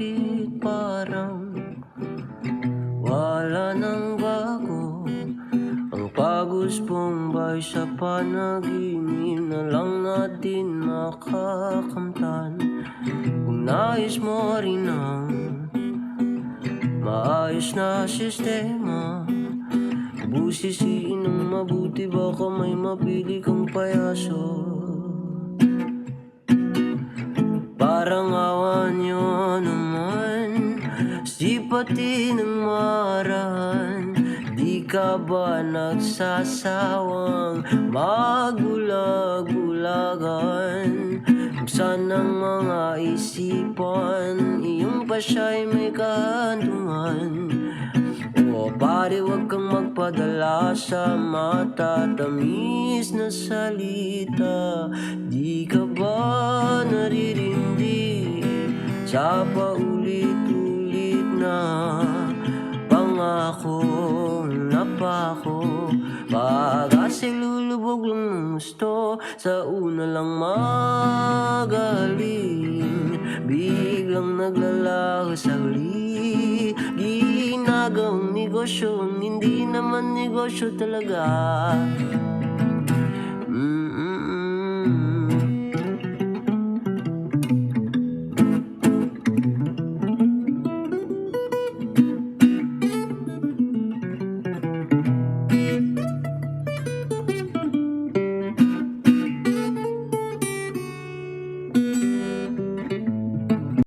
bakit parang Wala nang bago. Ang pagos bombay sa panaginip Na lang natin nakakamtan Kung nais mo rin ang Maayos na sistema Busisiin ng mabuti Baka may mapili kang payaso pati ng marahan Di ka ba nagsasawang Magulag-ulagan Buksan ng mga isipan Iyong pa siya'y may kahantungan. O pare wag kang magpadala sa mata Tamis na salita. Di ka ba naririndi Sa paulit-ulit na Pangako na pako. Pag-asa'y lulubog lang ng gusto. Sa una lang magaling. Biglang naglalaho sa huli Ginagawang negosyo Hindi naman negosyo talaga